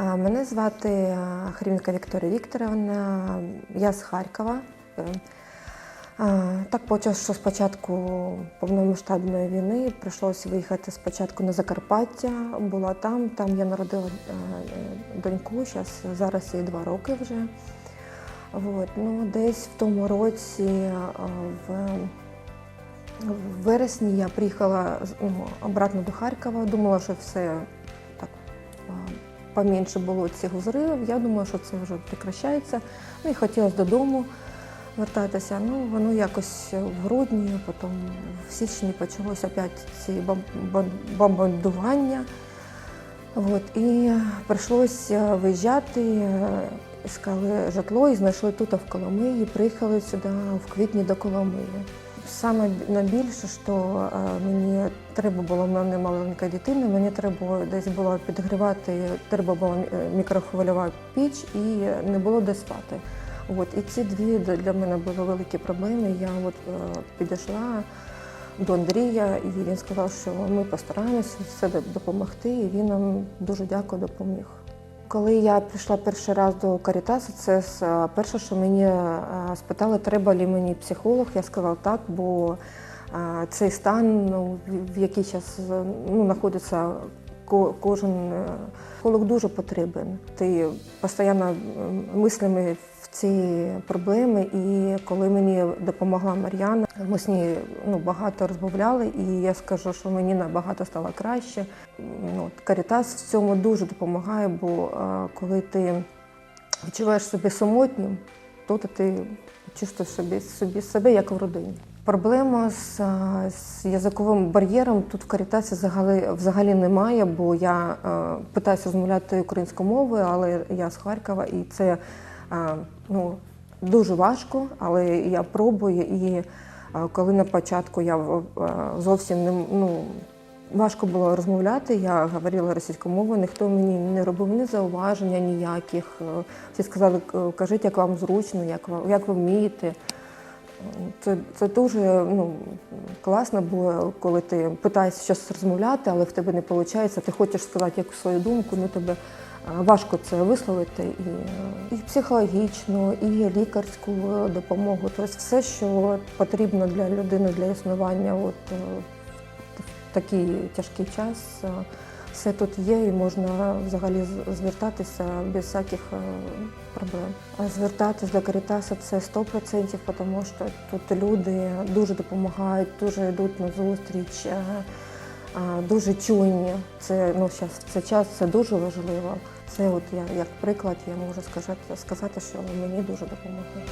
Мене звати Хрімка Вікторія Вікторівна, я з Харкова. Е, Так вийшло, що спочатку повномасштабної війни прийшлося виїхати спочатку на Закарпаття, була там, там я народила е, доньку, зараз, їй два роки вже. От, ну, десь в тому році, в, в вересні, я приїхала ну, обратно до Харкова, думала, що все поменше було цих взривів. Я думала, що це вже прекращається. Ну і хотілося додому вертатися. Ну, воно якось в грудні, потім в січні почалося опять ці бом- бом- бомбардування. От, і прийшлося виїжджати, е, іскали житло і знайшли тут в Коломиї, приїхали сюди в квітні до Коломиї. Саме найбільше, що е, мені треба було, в мене маленька дитина, мені треба десь було підгрівати, треба була е, мікрохвильова піч і не було де спати. От, і ці дві для для мене були великі проблеми. Я от, е, підійшла до Андрія, і він сказав, що ми постараємося все допомогти, і він нам дуже дякую, допоміг. Коли я прийшла перший раз до Карітасу, це е, перше, що мені е, спитали, треба ли мені психолог. Я сказала так, бо е, цей стан, ну, в- який зараз ну, знаходиться ко- кожен психолог дуже потрібен. Ти постійно мислями ці проблеми, і коли мені допомогла Мар'яна, ми з нею ну, багато розмовляли, і я скажу, що мені набагато стало краще. Ну, Карітас в цьому дуже допомагає, бо е, коли ти відчуваєш себе самотнім, то ти чувствуєш собі, собі себе як в родині. Проблема з, е, з язиковим бар'єром тут в Карітасі взагалі, взагалі немає, бо я е, питаюся розмовляти українською мовою, але я з Харкова, і це ну, дуже важко, але я пробую. І е, коли на початку я е, зовсім не ну, важко було розмовляти, я говорила російською мовою, ніхто мені не робив ні зауваження ніяких. Е, Всі сказали, кажіть, як вам зручно, як ви, як ви вмієте. Це, це дуже ну, класно, бо коли ти питаєшся щось розмовляти, але в тебе не виходить, ти хочеш сказати якусь свою думку, ну тебе важко це висловити. І, е, і психологічну, і лікарську е, допомогу. Тобто все, що потрібно для людини для існування от, е, в такий тяжкий час. Все тут є і можна взагалі звертатися без всяких е, проблем. А звертатись до Карітаса це 100%, тому що тут люди дуже допомагають, дуже йдуть на зустріч, е, дуже чуйні. Це ну зараз в цей час це дуже важливо. Це от я як приклад, я можу сказати, сказати, що мені дуже допомогли.